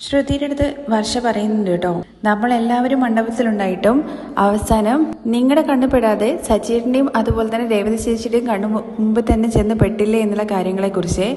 ശ്രുതിയുടെ അടുത്ത് വർഷ പറയുന്നുണ്ട് കേട്ടോ. നമ്മൾ എല്ലാവരും മണ്ഡപത്തിലുണ്ടായിട്ടും അവസാനം നിങ്ങളുടെ കണ്ണുപെടാതെ സച്ചീറിന്റെയും അതുപോലെ തന്നെ രേവതി ചേച്ചിയുടെയും കണ്ണു മുമ്പ് തന്നെ ചെന്ന് പെട്ടില്ലേ എന്നുള്ള കാര്യങ്ങളെ കുറിച്ച്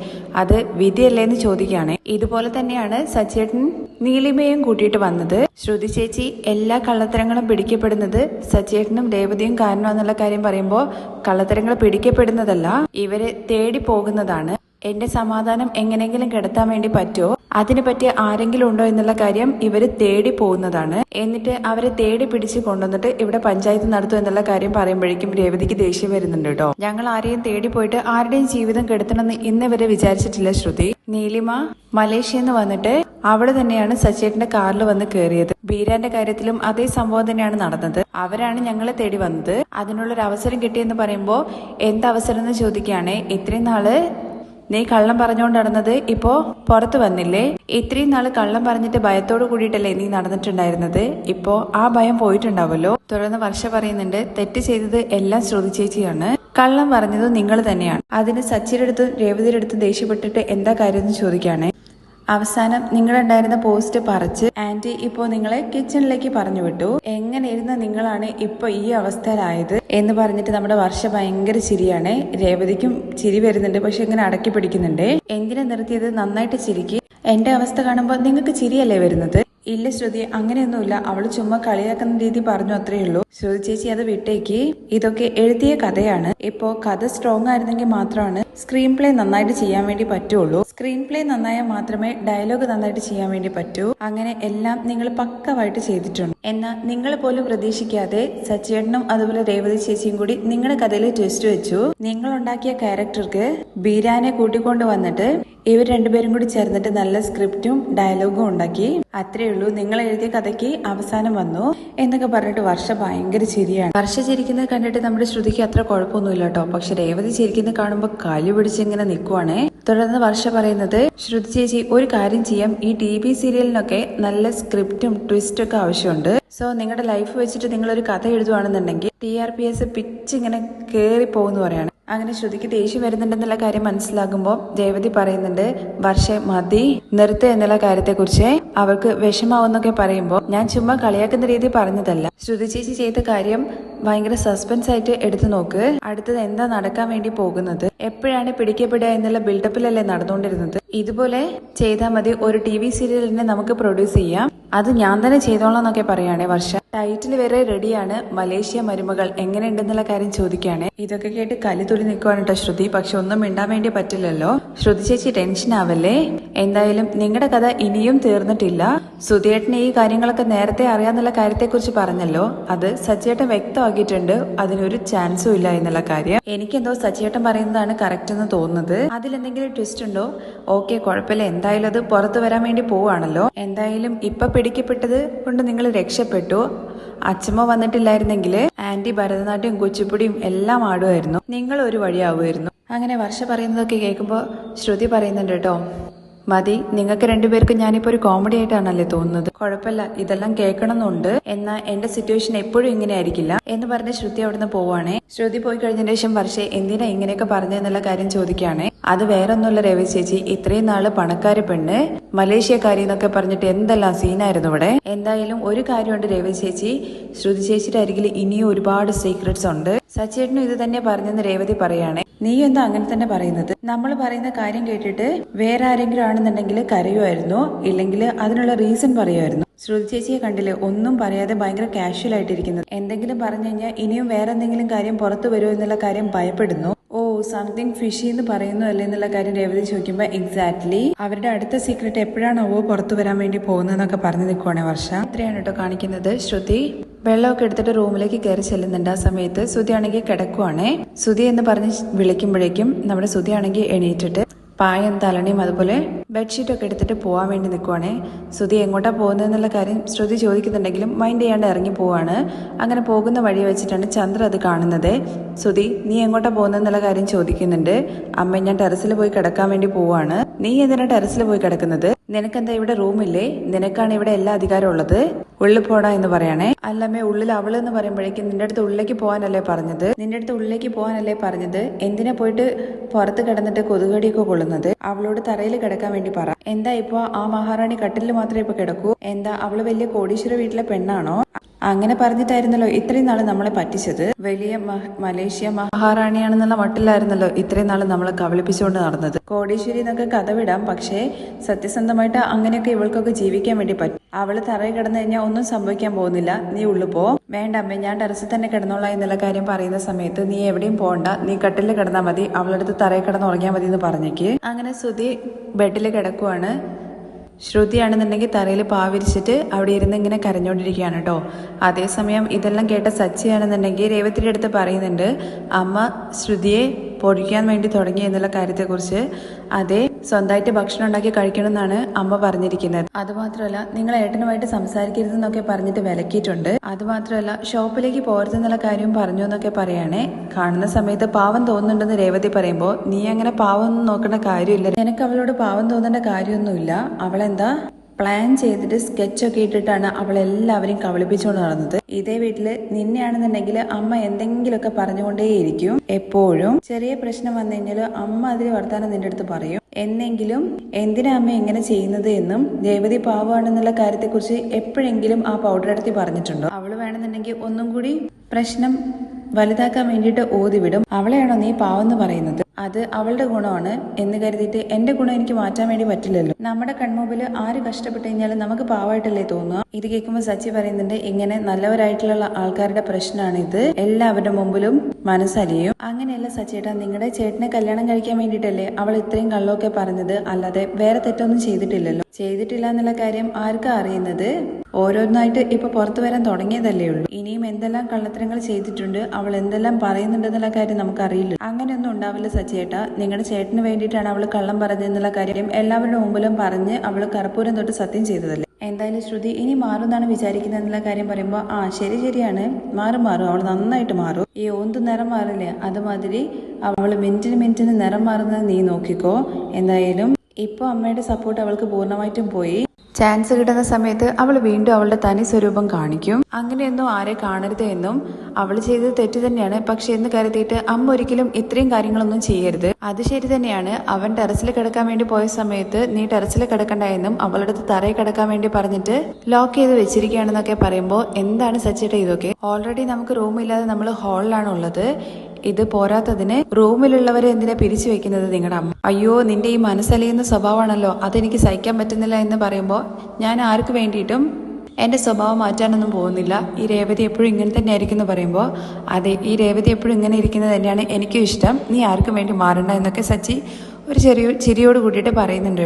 അത് വിധിയല്ലേ എന്ന് ചോദിക്കുകയാണ്. ഇതുപോലെ തന്നെയാണ് സച്ചേട്ടൻ നീലിമയും കൂട്ടിയിട്ട് വന്നത്. ശ്രുതി ചേച്ചി എല്ലാ കള്ളത്തരങ്ങളും പിടിക്കപ്പെടുന്നത് സച്ചേട്ടനും രേവതിയും കാരണമെന്നുള്ള കാര്യം പറയുമ്പോൾ കള്ളത്തരങ്ങൾ പിടിക്കപ്പെടുന്നതല്ല ഇവരെ തേടി പോകുന്നതാണ്. എന്റെ സമാധാനം എങ്ങനെയെങ്കിലും കിടത്താൻ വേണ്ടി പറ്റുമോ അതിന് പറ്റി ആരെങ്കിലും ഉണ്ടോ എന്നുള്ള കാര്യം ഇവർ തേടി പോകുന്നതാണ്. എന്നിട്ട് അവരെ തേടി പിടിച്ച് കൊണ്ടുവന്നിട്ട് ഇവിടെ പഞ്ചായത്ത് നടത്തും എന്നുള്ള കാര്യം പറയുമ്പോഴേക്കും രേവതിക്ക് ദേഷ്യം വരുന്നുണ്ട് കേട്ടോ. ഞങ്ങൾ ആരെയും തേടി പോയിട്ട് ആരുടെയും ജീവിതം കെടുത്തണമെന്ന് ഇന്ന് വരെ വിചാരിച്ചിട്ടില്ല ശ്രുതി. നീലിമ മലേഷ്യ എന്ന് വന്നിട്ട് അവിടെ തന്നെയാണ് സച്ചേട്ടന്റെ കാറിൽ വന്ന് കയറിയത്. ബീരാന്റെ കാര്യത്തിലും അതേ സംഭവം തന്നെയാണ് നടന്നത്. അവരാണ് ഞങ്ങളെ തേടി വന്നത്. അതിനുള്ളൊരു അവസരം കിട്ടിയെന്ന് പറയുമ്പോൾ എന്ത് അവസരം? എന്ന് ചോദിക്കുകയാണെ ഇത്രയും നാൾ നീ കള്ളം പറഞ്ഞുകൊണ്ട് നടന്നത് ഇപ്പോ പുറത്തു വന്നില്ലേ? ഇത്രയും നാൾ കള്ളം പറഞ്ഞിട്ട് ഭയത്തോട് കൂടിയിട്ടല്ലേ നീ നടന്നിട്ടുണ്ടായിരുന്നത്? ഇപ്പോ ആ ഭയം പോയിട്ടുണ്ടാവല്ലോ? തുടർന്ന് വർഷ പറയുന്നുണ്ട് തെറ്റ് ചെയ്തത് എല്ലാം ശ്രുതി ചേച്ചിയാണ്. കള്ളം പറഞ്ഞത് നിങ്ങൾ തന്നെയാണ്. അതിന് സച്ചിയുടെ അടുത്തും രേവതിയുടെ അടുത്തും ദേഷ്യപ്പെട്ടിട്ട് എന്താ കാര്യം എന്ന് ചോദിക്കുകയാണെ അവസാനം നിങ്ങളുണ്ടായിരുന്ന പോസ്റ്റ് പറിച്ച് ആന്റി ഇപ്പോ നിങ്ങളെ കിച്ചണിലേക്ക് പറഞ്ഞു വിട്ടു എങ്ങനെ ഇരുന്ന നിങ്ങളാണ് ഇപ്പൊ ഈ അവസ്ഥയിലായത് എന്ന് പറഞ്ഞിട്ട് നമ്മുടെ വർഷ ഭയങ്കര ചിരിയാണ്. രേവതിക്കും ചിരി വരുന്നുണ്ട് പക്ഷെ ഇങ്ങനെ അടക്കി പിടിക്കുന്നുണ്ട്. എന്തിനാ നിർത്തിയത്? നന്നായിട്ട് ചിരിക്ക്. എന്റെ അവസ്ഥ കാണുമ്പോൾ നിങ്ങൾക്ക് ചിരിയല്ലേ വരുന്നത്? ഇല്ല ശ്രുതി അങ്ങനെയൊന്നുമില്ല. അവൾ ചുമ്മാ കളിയാക്കുന്ന രീതി പറഞ്ഞു അത്രേ ഉള്ളൂ. ശ്രുതി ചേച്ചി അത് വിട്ടേക്ക്. ഇതൊക്കെ എഴുതിയ കഥയാണ്. ഇപ്പോ കഥ സ്ട്രോങ് ആയിരുന്നെങ്കിൽ മാത്രമാണ് സ്ക്രീൻ പ്ലേ നന്നായിട്ട് ചെയ്യാൻ വേണ്ടി പറ്റുള്ളൂ. സ്ക്രീൻ പ്ലേ നന്നായാൽ മാത്രമേ ഡയലോഗ് നന്നായിട്ട് ചെയ്യാൻ വേണ്ടി പറ്റൂ. അങ്ങനെ എല്ലാം നിങ്ങൾ പക്കവായിട്ട് ചെയ്തിട്ടുണ്ട്. എന്നാൽ നിങ്ങൾ പോലും പ്രതീക്ഷിക്കാതെ സച്ചേട്ടനും അതുപോലെ രേവതി ചേച്ചിയും കൂടി നിങ്ങളുടെ കഥയിൽ ട്വിസ്റ്റ് വെച്ചു. നിങ്ങൾ ഉണ്ടാക്കിയ ക്യാരക്ടർക്ക് ബീരാനെ കൂട്ടിക്കൊണ്ട് വന്നിട്ട് ഇവർ രണ്ടുപേരും കൂടി ചേർന്നിട്ട് നല്ല സ്ക്രിപ്റ്റും ഡയലോഗും ഉണ്ടാക്കി. അത്രേ ഉള്ളൂ. നിങ്ങൾ എഴുതിയ കഥയ്ക്ക് അവസാനം വന്നു എന്നൊക്കെ പറഞ്ഞിട്ട് വർഷ ഭയങ്കര ചിരിയാണ്. വർഷ ചിരിക്കുന്നത് കണ്ടിട്ട് നമ്മുടെ ശ്രുതിക്ക് അത്ര കുഴപ്പമൊന്നുമില്ല കേട്ടോ. പക്ഷെ രേവതി ചിരിക്കുന്നത് കാണുമ്പോൾ കലി പിടിച്ചിങ്ങനെ നിൽക്കുവാണേ. തുടർന്ന് വർഷ പറയുന്നത് ശ്രുതി ചേച്ചി ഒരു കാര്യം ചെയ്യാം. ഈ ടി വി സീരിയലിനൊക്കെ നല്ല സ്ക്രിപ്റ്റും ട്വിസ്റ്റും ഒക്കെ ആവശ്യമുണ്ട്. സോ നിങ്ങളുടെ ലൈഫ് വെച്ചിട്ട് നിങ്ങളൊരു കഥ എഴുതുവാണെന്നുണ്ടെങ്കിൽ T R P S pitch ഇങ്ങനെ കേറി പോകുന്നു പറയാണ്. അങ്ങനെ ശ്രുതിക്ക് ദേഷ്യം വരുന്നുണ്ടെന്നുള്ള കാര്യം മനസ്സിലാകുമ്പോൾ രേവതി പറയുന്നുണ്ട് വർഷ മതി നിർത്ത് എന്നുള്ള കാര്യത്തെക്കുറിച്ച്. അവർക്ക് വിഷമാവെന്നൊക്കെ പറയുമ്പോൾ ഞാൻ ചുമ്മാ കളിയാക്കുന്ന രീതി പറഞ്ഞതല്ല. ശ്രുതി ചേച്ചി ചെയ്ത കാര്യം ഭയങ്കര സസ്പെൻസ് ആയിട്ട് എടുത്തു നോക്ക്. അടുത്തത് എന്താ നടക്കാൻ വേണ്ടി പോകുന്നത്? എപ്പോഴാണ് പിടിക്കപ്പെടുക എന്നുള്ള ബിൽഡപ്പിലല്ലേ നടന്നുകൊണ്ടിരുന്നത്? ഇതുപോലെ ചെയ്താൽ മതി. ഒരു ടി വി സീരിയലിനെ നമുക്ക് പ്രൊഡ്യൂസ് ചെയ്യാം. അത് ഞാൻ തന്നെ ചെയ്തോളാം എന്നൊക്കെ പറയുകയാണെ. വർഷ ടൈറ്റിൽ വരെ റെഡിയാണ്. മലേഷ്യ മരുമകൾ എങ്ങനെയുണ്ടെന്നുള്ള കാര്യം ചോദിക്കുകയാണ്. ഇതൊക്കെ കേട്ട് കലി കലിതുള്ളി നിൽക്കുവാണ് കേട്ടോ ശ്രുതി. പക്ഷെ ഒന്നും മിണ്ടാൻ വേണ്ടി പറ്റില്ലല്ലോ. ശ്രുതി ചേച്ചി ടെൻഷൻ ആവല്ലേ? എന്തായാലും നിങ്ങളുടെ കഥ ഇനിയും തീർന്നിട്ടില്ല. സുധിയേട്ടന് ഈ കാര്യങ്ങളൊക്കെ നേരത്തെ അറിയാന്നുള്ള കാര്യത്തെക്കുറിച്ച് പറഞ്ഞല്ലോ. അത് സച്ചിയേട്ടൻ വ്യക്തമാക്കിയിട്ടുണ്ട്. അതിനൊരു ചാൻസും ഇല്ല എന്നുള്ള കാര്യം. എനിക്കെന്തോ സച്ചിയേട്ടൻ പറയുന്നതാണ് കറക്റ്റ് എന്ന് തോന്നുന്നത്. അതിലെന്തെങ്കിലും ട്വിസ്റ്റ് ഉണ്ടോ? ഓക്കെ കുഴപ്പമില്ല. എന്തായാലും അത് പുറത്തു വരാൻ വേണ്ടി പോവാണല്ലോ എന്തായാലും ഇപ്പൊ പിടിക്കപ്പെട്ടത് കൊണ്ട് നിങ്ങൾ രക്ഷപ്പെട്ടു. അച്ഛമ്മ വന്നിട്ടില്ലായിരുന്നെങ്കിൽ ആന്റി ഭരതനാട്യം കുച്ചിപ്പുടിയും എല്ലാം ആടുമായിരുന്നു. നിങ്ങൾ ഒരു വഴിയാവുമായിരുന്നു. അങ്ങനെ വർഷ പറയുന്നതൊക്കെ കേൾക്കുമ്പോൾ ശ്രുതി പറയുന്നുണ്ട് കേട്ടോ. മതി നിങ്ങൾക്ക് രണ്ടുപേർക്കും ഞാനിപ്പോ ഒരു കോമഡി ആയിട്ടാണല്ലേ തോന്നുന്നത്. കുഴപ്പമില്ല ഇതെല്ലാം കേൾക്കണമെന്നുണ്ട്. എന്നാൽ എന്റെ സിറ്റുവേഷൻ എപ്പോഴും ഇങ്ങനെ ആയിരിക്കില്ല എന്ന് പറഞ്ഞ് ശ്രുതി അവിടുന്ന് പോവാണേ. ശ്രുതി പോയി കഴിഞ്ഞതിന് ശേഷം വർഷേ എന്തിനാ ഇങ്ങനെയൊക്കെ പറഞ്ഞെന്നുള്ള കാര്യം ചോദിക്കുകയാണേ. അത് വേറെ ഒന്നുമില്ല രവി ചേച്ചി ഇത്രയും നാൾ പണക്കാരി പെണ്ണ് മലേഷ്യക്കാരി എന്നൊക്കെ പറഞ്ഞിട്ട് എന്തെല്ലാം സീനായിരുന്നു ഇവിടെ? എന്തായാലും ഒരു കാര്യമുണ്ട് രവി ചേച്ചി ശ്രുതി ചേച്ചിയുടെ അരികിൽ ഇനിയും ഒരുപാട് സീക്രട്സ് ഉണ്ട്. സച്ചേട്ടനും ഇത് തന്നെ പറഞ്ഞെന്ന് രേവതി പറയാണ്. നീ എന്താ അങ്ങനെ തന്നെ പറയുന്നത്? നമ്മൾ പറയുന്ന കാര്യം കേട്ടിട്ട് വേറെ ആരെങ്കിലും ആണെന്നുണ്ടെങ്കിൽ കരയുമായിരുന്നു. ഇല്ലെങ്കിൽ അതിനുള്ള റീസൺ പറയുമായിരുന്നു. ശ്രുതി ചേച്ചിയെ കണ്ടില്ലേ? ഒന്നും പറയാതെ ഭയങ്കര കാഷ്വൽ ആയിട്ടിരിക്കുന്നത്. എന്തെങ്കിലും പറഞ്ഞു കഴിഞ്ഞാൽ ഇനിയും വേറെ എന്തെങ്കിലും കാര്യം പുറത്തു വരുമോ എന്നുള്ള കാര്യം ഭയപ്പെടുന്നു. ഓ സംതിങ് ഫിഷി എന്ന് പറയുന്നു അല്ലേ എന്നുള്ള കാര്യം രേവതി ചോദിക്കുമ്പോൾ എക്സാക്ട്ലി അവരുടെ അടുത്ത സീക്രട്ട് എപ്പോഴാണ് എപ്പോഴാണോ പുറത്തു വരാൻ വേണ്ടി പോകുന്നതെന്നൊക്കെ പറഞ്ഞു നിൽക്കുവാണേ വർഷ. ഇത്രയാണ് കേട്ടോ കാണിക്കുന്നത്. ശ്രുതി? വെള്ളമൊക്കെ എടുത്തിട്ട് റൂമിലേക്ക് കയറി ചെല്ലുന്നുണ്ട് ആ സമയത്ത് സുതി ആണെങ്കിൽ കിടക്കുവാണേ. സുതി എന്ന് പറഞ്ഞ് വിളിക്കുമ്പോഴേക്കും നമ്മുടെ സുതി ആണെങ്കിൽ എണീറ്റിട്ട് പായം തലണിയും അതുപോലെ ബെഡ്ഷീറ്റ് ഒക്കെ എടുത്തിട്ട് പോകാൻ വേണ്ടി നിൽക്കുവാണേ ശ്രുതി എങ്ങോട്ടാ പോകുന്നതെന്നുള്ള കാര്യം ശ്രുതി ചോദിക്കുന്നുണ്ടെങ്കിലും മൈൻഡ് ചെയ്യാണ്ട് ഇറങ്ങി പോവാണ്. അങ്ങനെ പോകുന്ന വഴി വെച്ചിട്ടാണ് ചന്ദ്ര അത് കാണുന്നത്. ശ്രുതി നീ എങ്ങോട്ടാ പോകുന്നതെന്നുള്ള കാര്യം ചോദിക്കുന്നുണ്ട്. അമ്മ ഞാൻ ടെറസിൽ പോയി കിടക്കാൻ വേണ്ടി പോവാണ്. നീ എന്തിനാ ടെറസിൽ പോയി കിടക്കുന്നത്? നിനക്കെന്താ ഇവിടെ റൂമില്ലേ? നിനക്കാണ് ഇവിടെ എല്ലാ അധികാരം ഉള്ളത്? ഉള്ളിൽ പോടാ എന്ന് പറയണേ. അല്ലമ്മേ ഉള്ളിൽ അവൾ എന്ന് പറയുമ്പോഴേക്കും നിന്റെ അടുത്ത് ഉള്ളിലേക്ക് പോകാനല്ലേ പറഞ്ഞത്? നിന്റെ അടുത്ത് ഉള്ളിലേക്ക് പോകാനല്ലേ പറഞ്ഞത്? എന്തിനാ പോയിട്ട് പുറത്ത് കിടന്നിട്ട് കൊതുകടിയൊക്കെ കൊള്ളുന്നത്? അവളോട് തറയിൽ കിടക്കാൻ വേണ്ടി പറ. എന്താ ഇപ്പൊ ആ മഹാറാണി കട്ടിലിൽ മാത്രമേ ഇപ്പൊ കിടക്കൂ? എന്താ അവൾ വലിയ കോടീശ്വര വീട്ടിലെ പെണ്ണാണോ? അങ്ങനെ പറഞ്ഞിട്ടായിരുന്നല്ലോ ഇത്രയും നാൾ നമ്മളെ പറ്റിച്ചത്. വലിയ മലേഷ്യ മഹാറാണിയാണെന്നുള്ള മട്ടിലായിരുന്നല്ലോ ഇത്രയും നാൾ നമ്മളെ കബളിപ്പിച്ചുകൊണ്ട് നടന്നത്. കോടീശ്വരി എന്നൊക്കെ കഥ വിടാം പക്ഷേ സത്യസന്ധമായിട്ട് അങ്ങനെയൊക്കെ ഇവൾക്കൊക്കെ ജീവിക്കാൻ വേണ്ടി പറ്റും അവൾ തറയിൽ കിടന്നു കഴിഞ്ഞാൽ ഒന്നും സംഭവിക്കാൻ പോകുന്നില്ല. നീ ഉള്ളു പോ. വേണ്ട അമ്മേ ഞാൻ ടെറസിൽ തന്നെ കിടന്നോളാം എന്നുള്ള കാര്യം പറയുന്ന സമയത്ത് നീ എവിടെയും പോകണ്ട നീ കട്ടിൽ കിടന്നാൽ മതി. അവളടുത്ത് തറയിൽ കിടന്ന് ഉറങ്ങിയാൽ മതി എന്ന് പറഞ്ഞേക്ക്. അങ്ങനെ സുധി ബെഡിൽ കിടക്കുവാണ്. ശ്രുതിയാണെന്നുണ്ടെങ്കിൽ തറയിൽ പാവിരിച്ചിട്ട് അവിടെ ഇരുന്ന് ഇങ്ങനെ കരഞ്ഞുകൊണ്ടിരിക്കുകയാണ് കേട്ടോ. അതേസമയം ഇതെല്ലാം കേട്ട സച്ചിയാണെന്നുണ്ടെങ്കിൽ രേവതിയുടെ അടുത്ത് പറയുന്നുണ്ട് അമ്മ ശ്രുതിയെ പൊടിക്കാൻ വേണ്ടി തുടങ്ങി എന്നുള്ള കാര്യത്തെക്കുറിച്ച്. അതെ സ്വന്തമായിട്ട് ഭക്ഷണം ഉണ്ടാക്കി കഴിക്കണമെന്നാണ് അമ്മ പറഞ്ഞിരിക്കുന്നത്. അതുമാത്രമല്ല നിങ്ങൾ ഏട്ടനുമായിട്ട് സംസാരിക്കരുതെന്നൊക്കെ പറഞ്ഞിട്ട് വിലക്കിയിട്ടുണ്ട്. അതുമാത്രമല്ല ഷോപ്പിലേക്ക് പോരുതെന്നുള്ള കാര്യവും പറഞ്ഞു എന്നൊക്കെ പറയണേ. കാണുന്ന സമയത്ത് പാവം തോന്നുന്നുണ്ടെന്ന് രേവതി പറയുമ്പോൾ നീ അങ്ങനെ പാവം ഒന്നും നോക്കേണ്ട കാര്യമില്ല. നിനക്ക് അവളോട് പാവം തോന്നേണ്ട കാര്യമൊന്നുമില്ല. അവളെന്താ? പ്ലാൻ ചെയ്തിട്ട് സ്കെച്ചൊക്കെ ഇട്ടിട്ടാണ് അവൾ എല്ലാവരെയും കബളിപ്പിച്ചുകൊണ്ട് നടന്നത്. ഇതേ വീട്ടിൽ നിന്നെയാണെന്നുണ്ടെങ്കിൽ അമ്മ എന്തെങ്കിലുമൊക്കെ പറഞ്ഞുകൊണ്ടേയിരിക്കും. എപ്പോഴും ചെറിയ പ്രശ്നം വന്നു കഴിഞ്ഞാൽ അമ്മ അതിന് വർത്താനം നിന്റെ അടുത്ത് പറയും. എന്നെങ്കിലും എന്തിനാ അമ്മ എങ്ങനെ ചെയ്യുന്നത് എന്നും ദേവതി പാവമാണെന്നുള്ള കാര്യത്തെക്കുറിച്ച് എപ്പോഴെങ്കിലും ആ പൗഡർ അടുത്ത് പറഞ്ഞിട്ടുണ്ടോ? അവൾ വേണമെന്നുണ്ടെങ്കിൽ ഒന്നും കൂടി പ്രശ്നം വലുതാക്കാൻ വേണ്ടിയിട്ട് ഓതിവിടും. അവളെയാണോ നീ പാവെന്ന് പറയുന്നത്? അത് അവളുടെ ഗുണമാണ് എന്ന് കരുതിയിട്ട് എന്റെ ഗുണം എനിക്ക് മാറ്റാൻ വേണ്ടി പറ്റില്ലല്ലോ. നമ്മുടെ കൺമുമ്പിൽ ആര് കഷ്ടപ്പെട്ട് കഴിഞ്ഞാലും നമുക്ക് പാവായിട്ടല്ലേ തോന്നുക? ഇത് കേൾക്കുമ്പോൾ സച്ചി പറയുന്നുണ്ട് ഇങ്ങനെ നല്ലവരായിട്ടുള്ള ആൾക്കാരുടെ പ്രശ്നമാണ് ഇത് എല്ലാവരുടെ മുമ്പിലും മനസ്സലിയും. അങ്ങനെയല്ല സച്ചേട്ടാ നിങ്ങളുടെ ചേട്ടനെ കല്യാണം കഴിക്കാൻ വേണ്ടിയിട്ടല്ലേ അവൾ ഇത്രയും കള്ളമൊക്കെ പറഞ്ഞത്. അല്ലാതെ വേറെ തെറ്റൊന്നും ചെയ്തിട്ടില്ലല്ലോ. ചെയ്തിട്ടില്ല എന്നുള്ള കാര്യം ആർക്കാ അറിയുന്നത്? ഓരോന്നായിട്ട് ഇപ്പൊ പുറത്തു വരാൻ തുടങ്ങിയതല്ലേ ഉള്ളൂ. ഇനിയും എന്തെല്ലാം കള്ളത്തരങ്ങൾ ചെയ്തിട്ടുണ്ട് അവൾ എന്തെല്ലാം പറയുന്നുണ്ടെന്നുള്ള കാര്യം നമുക്കറിയില്ല. അങ്ങനെയൊന്നും ഉണ്ടാവില്ല സച്ചേട്ടാ നിങ്ങളുടെ ചേട്ടന് വേണ്ടിയിട്ടാണ് അവൾ കള്ളം പറഞ്ഞതെന്നുള്ള കാര്യം എല്ലാവരുടെ മുമ്പിലും പറഞ്ഞ് അവൾ കർപ്പൂരം തൊട്ട് സത്യം ചെയ്തതല്ലേ. എന്തായാലും ശ്രുതി ഇനി മാറുമെന്നാണ് വിചാരിക്കുന്നത് എന്നുള്ള കാര്യം പറയുമ്പോൾ ആ ശരി ശരിയാണ്. മാറും മാറും. അവൾ നന്നായിട്ട് മാറും. ഈ ഓന്ത് നിറം മാറില്ലേ അതുമാതിരി അവൾ മിനിറ്റിന് മിനിറ്റിന് നിറം മാറുന്നത് നീ നോക്കിക്കോ. എന്തായാലും ഇപ്പോൾ അമ്മയുടെ സപ്പോർട്ട് അവൾക്ക് പൂർണമായിട്ടും പോയി. ചാൻസ് കിട്ടുന്ന സമയത്ത് അവൾ വീണ്ടും അവളുടെ തനി സ്വരൂപം കാണിക്കും. അങ്ങനെയൊന്നും ആരെ കാണരുത് എന്നും അവൾ ചെയ്തത് തെറ്റ് തന്നെയാണ്. പക്ഷെ എന്ന് കരുതിയിട്ട് അമ്മ ഒരിക്കലും ഇത്രയും കാര്യങ്ങളൊന്നും ചെയ്യരുത്. അത് ശരി തന്നെയാണ്. അവൻ ടെറസിൽ കിടക്കാൻ വേണ്ടി പോയ സമയത്ത് നീ ടെറസിൽ കിടക്കണ്ട എന്നും അവളുടെ തറയിൽ കിടക്കാൻ വേണ്ടി പറഞ്ഞിട്ട് ലോക്ക് ചെയ്ത് വെച്ചിരിക്കുകയാണെന്നൊക്കെ പറയുമ്പോൾ എന്താണ് സച്ചിട്ട ഇതൊക്കെ? ഓൾറെഡി നമുക്ക് റൂമില്ലാതെ നമ്മൾ ഹാളിലാണ് ഉള്ളത്. ഇത് പോരാത്തതിന് റൂമിലുള്ളവരെ എന്തിനാ പിരിച്ചു വെക്കുന്നത് നിങ്ങളുടെ അമ്മ? അയ്യോ നിന്റെ ഈ മനസ്സലിയുന്ന സ്വഭാവമാണല്ലോ. അതെനിക്ക് സഹിക്കാൻ പറ്റുന്നില്ല എന്ന് പറയുമ്പോൾ ഞാൻ ആർക്ക് വേണ്ടിയിട്ടും എന്റെ സ്വഭാവം മാറ്റാനൊന്നും പോകുന്നില്ല. ഈ രേവതി എപ്പോഴും ഇങ്ങനെ തന്നെ ആയിരിക്കും എന്ന് പറയുമ്പോൾ അതെ ഈ രേവതി എപ്പോഴും ഇങ്ങനെ ഇരിക്കുന്നത് തന്നെയാണ് എനിക്കും ഇഷ്ടം. നീ ആർക്കും വേണ്ടി മാറണ്ട എന്നൊക്കെ സച്ചി ഒരു ചെറിയ ചിരിയോട് കൂടിയിട്ട് പറയുന്നുണ്ട്